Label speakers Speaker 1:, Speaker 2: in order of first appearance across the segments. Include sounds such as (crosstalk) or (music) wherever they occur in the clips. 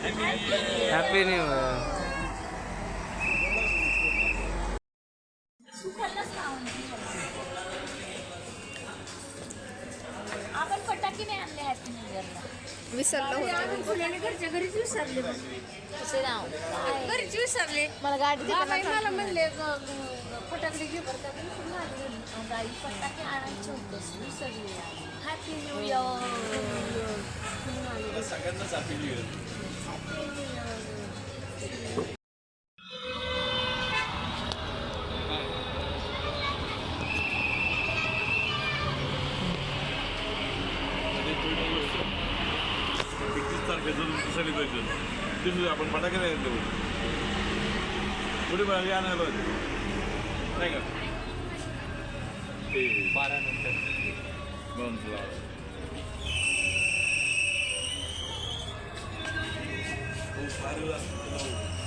Speaker 1: Happy new year
Speaker 2: आपण फटाके नाही आणले हॅपी न्यू इयरला
Speaker 3: विसरलो होतो.
Speaker 4: घरच्या घरीच विसरले
Speaker 2: कसे नाव?
Speaker 4: घरीच विसरले.
Speaker 2: मला गाडी
Speaker 4: बाबाई मला म्हणले ग- ग- फटाकडे घे बरं का. मी पुन्हा आले घरी.
Speaker 2: गाडी फटाके आणायचे होते विसरले. हॅपी न्यू इयर
Speaker 5: सगळ्यांनाच हॅपी न्यू इयर एकतीस तारखेचं तुमचं सेलिब्रेशन ते सुद्धा आपण फटाके नाही देऊ थोडी भाजी आणायला नाही का? ते बारा नंतर.
Speaker 2: ありがとうございます。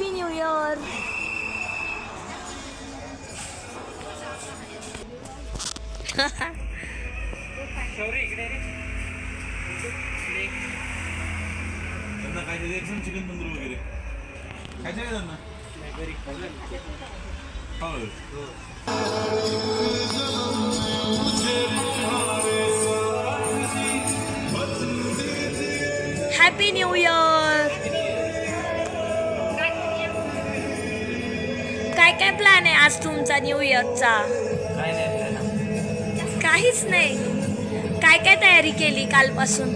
Speaker 2: हॅपी न्यू इयर
Speaker 5: त्यांना काय द्यायचं चिकन तंदूर वगैरे. खायचं का त्यांना? हो
Speaker 2: हॅपी न्यू इयर काय काय प्लॅन आहे आज तुमचा न्यू इयरचा काहीच नाही. काय काय तयारी केली कालपासून.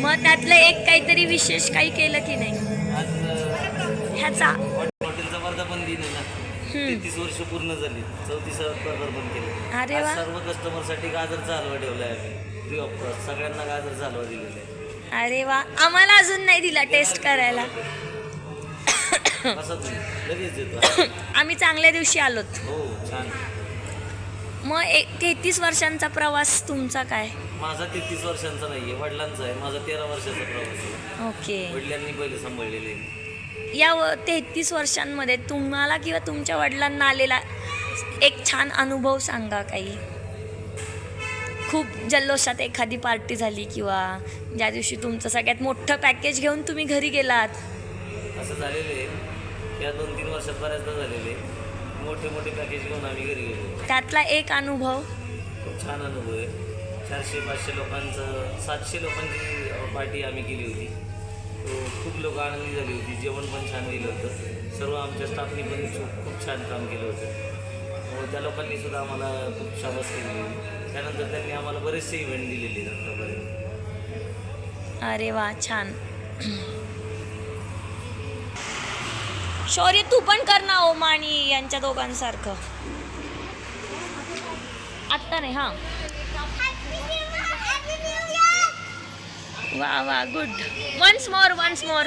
Speaker 2: मग त्यातलं एक काहीतरी विशेष काही केलं की नाही? ह्याचा.
Speaker 1: हॉट- हॉटेलचा वर्धापन दिन आहे ना तेहतीस वर्ष पूर्ण झाली. चौतीसावं पदार्पण केलं.
Speaker 2: अरे वा.
Speaker 1: सर्व कस्टमरसाठी गाजरचा हलवा ठेवला आहे आम्ही. फ्री ऑफ कॉस्ट सगळ्यांना गाजरचा हलवा दिलेला आहे.
Speaker 2: अरे वा. आम्हाला अजून नाही दिला टेस्ट करायला. (coughs)
Speaker 1: लगेच (coughs)
Speaker 2: आम्ही चांगल्या दिवशी आलोत
Speaker 1: हो छान.
Speaker 2: मग एक तेहतीस वर्षांचा प्रवास तुमचा काय?
Speaker 1: माझा तेहतीस वर्षांचा नाही आहे वडिलांचा आहे. माझा तेरा वर्षाचा प्रवास आहे.
Speaker 2: ओके.
Speaker 1: वडिलांनी पहिले सांभाळलेले.
Speaker 2: या तेहतीस वर्षांमध्ये तुम्हाला किंवा तुमच्या वडिलांना आलेला एक छान अनुभव सांगा काही. खूप जल्लोषात एखादी पार्टी झाली किंवा ज्या दिवशी तुमचं सगळ्यात मोठं पॅकेज घेऊन तुम्ही घरी गेलात.
Speaker 1: असं झालेलं आहे. या दोन तीन वर्षात बऱ्याचदा झालेले. मोठे मोठे पॅकेज घेऊन आम्ही घरी गेलो.
Speaker 2: त्यातला एक अनुभव?
Speaker 1: खूप छान अनुभव आहे. चारशे पाचशे लोकांचं सातशे लोकांची पार्टी आम्ही केली होती. तो खूप लोक आनंदी झाली होती. जेवण पण छान दिलं होतं. सर्व आमच्या स्टाफनी पण खूप छान काम केलं होतं. त्या लोकांनी सुद्धा आम्हाला खूप शाबास केली. होती त्यानंतर त्यांनी आम्हाला बरेचसे इव्हेंट दिलेले आतापर्यंत.
Speaker 2: अरे वा छान. शौर्य तू पण कर ना ओम आणि यांच्या दोघांसारखं. आत्ता नाही हां. वा वा good once more once more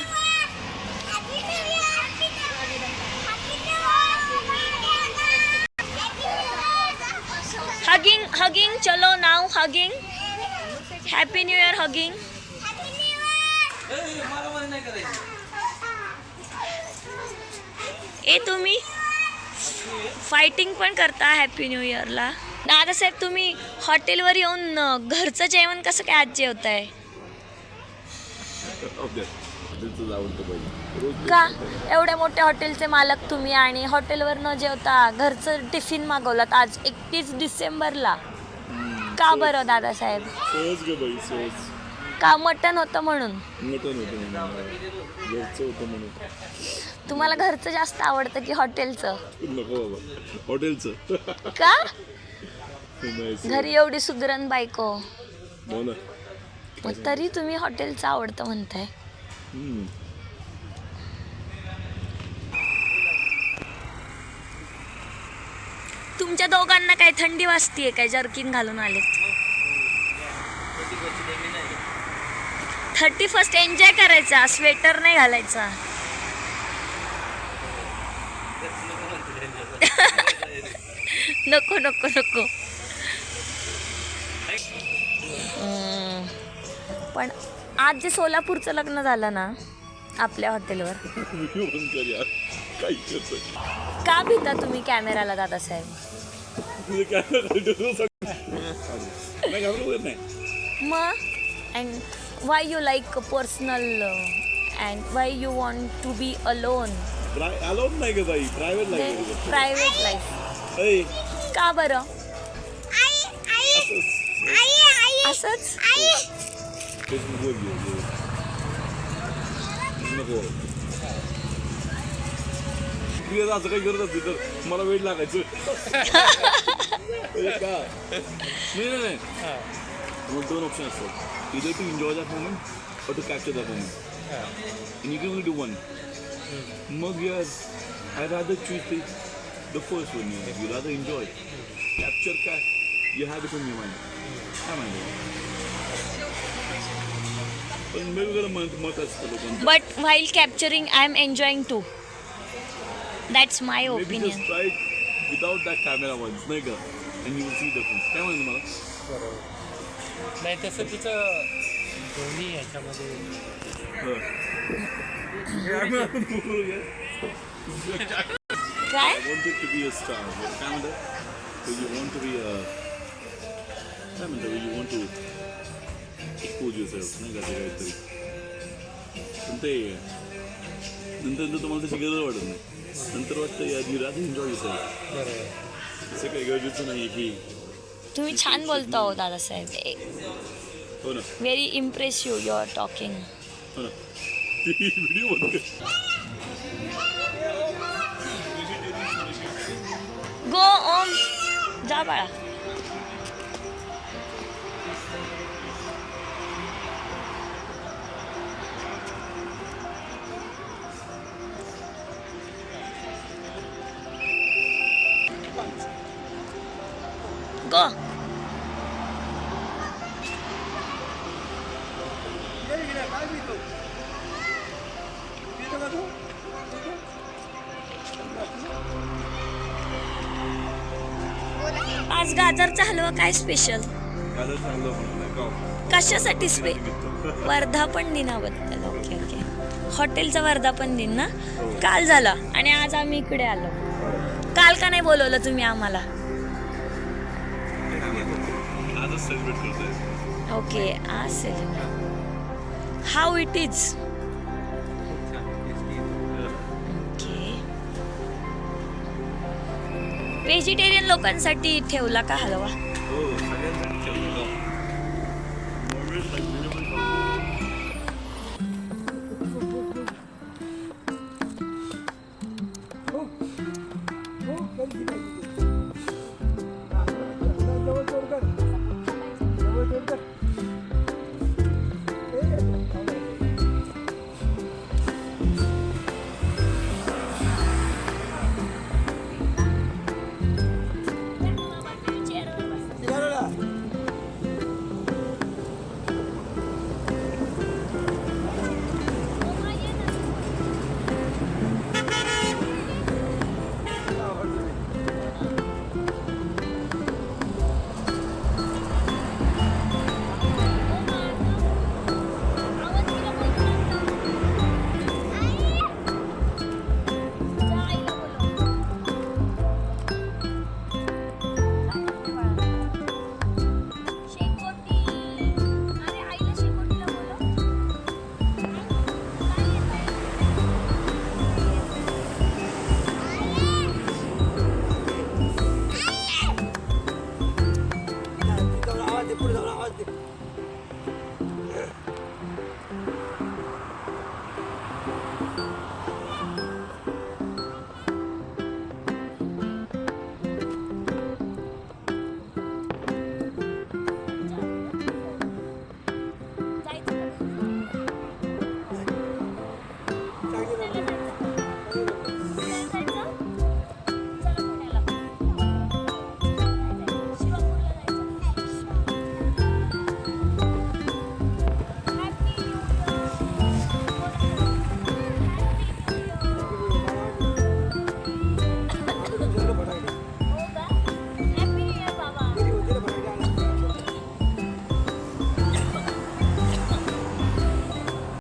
Speaker 2: hugging hugging चलो नाव hugging happy new year hugging ए तुम्ही फायटिंग पण करता हॅपी न्यू इयरला दादासाहेब तुम्ही हॉटेलवर येऊन घरचं जेवण कसं काय आज
Speaker 5: पाहिजे रोज
Speaker 2: का? एवढ्या मोठ्या हॉटेलचे मालक तुम्ही आणि हॉटेलवर न जेवता घरचं टिफिन मागवलात आज एकतीस डिसेंबरला. का बरं दादासाहेब का मटण होतं म्हणून?
Speaker 5: मटण होतं म्हणून घरचं होतं म्हणून.
Speaker 2: तुम्हाला घरचं जास्त आवडतं की हॉटेलचं?
Speaker 5: नको बाबा. हॉटेलचं.
Speaker 2: का. घरी एवढी सुगरण बायको.
Speaker 5: हो ना.
Speaker 2: मग तरी तुम्ही हॉटेलचं आवडतं म्हणताय.
Speaker 5: हम्म.
Speaker 2: तुमच्या दोघांना काय थंडी वाजतीये काय? जर्किन घालून आलेत. थर्टी फर्स्ट एन्जॉय करायचा स्वेटर नाही घालायचा. (laughs) नको नको नको. पण आज जे सोलापूरचं लग्न झालं ना आपल्या हॉटेलवर. का भिता तुम्ही कॅमेराला दादासाहेब? (laughs)
Speaker 5: तुझे
Speaker 2: मग and why you like personal and why you want to be alone
Speaker 5: allowed नाही का ताई प्रायव्हेट लाईफ
Speaker 2: प्रायव्हेट लाईफ
Speaker 5: ऐ
Speaker 2: का बरं
Speaker 5: असंच तेच नको घेऊ घेऊ. नको तू आता असं काही करत असते तर मला वेळ लागायचं. (laughs) का? नाही नाही नाही. मग दोन ऑप्शन असतात इधर टू एन्जॉय दॅट मोमेंट और to capture that moment and you can only do one मग यार I rather choose the the first one यार यू रादर एन्जॉय कॅप्चर काय you have it in your mind काय माहिती पण वेगवेगळं मत मत असतं लोकांचं
Speaker 2: but while capturing I am enjoying to that's my
Speaker 5: Maybe
Speaker 2: opinion
Speaker 5: just try it without that camera once, नाही का? And you will see difference. काय म्हणतो मला?
Speaker 6: नाही तसं तिचं दोन्ही ह्याच्यामध्ये
Speaker 2: काय
Speaker 5: be a star. काय म्हणतात? To be a काय म्हणतात? You want to expose yourself, नाही का? ते काहीतरी. पण ते नंतर नंतर तुम्हाला तशी गरज वाटत नाही नंतर वाटतं यार यू रादर एन्जॉय yourself.
Speaker 6: बरोबर
Speaker 5: असं काही गरजेचं नाही की
Speaker 2: तुम्ही छान बोलता हो Dadasaheb.
Speaker 5: Very impressive you are talking
Speaker 2: go Om जा बाळा. आज गाजरचा हलवा काय स्पेशल कशासाठी स्पे वर्धापन दिनाबद्दल ओके ओके हॉटेलचा वर्धापन दिन ना? काल झालं आणि आज आम्ही इकडे आलो. काल का नाही बोलवलं तुम्ही आम्हाला?
Speaker 5: सेलिब्रेट
Speaker 2: ओके आज हाऊ इट इज व्हेजिटेरियन लोकांसाठी ठेवला का हलवा?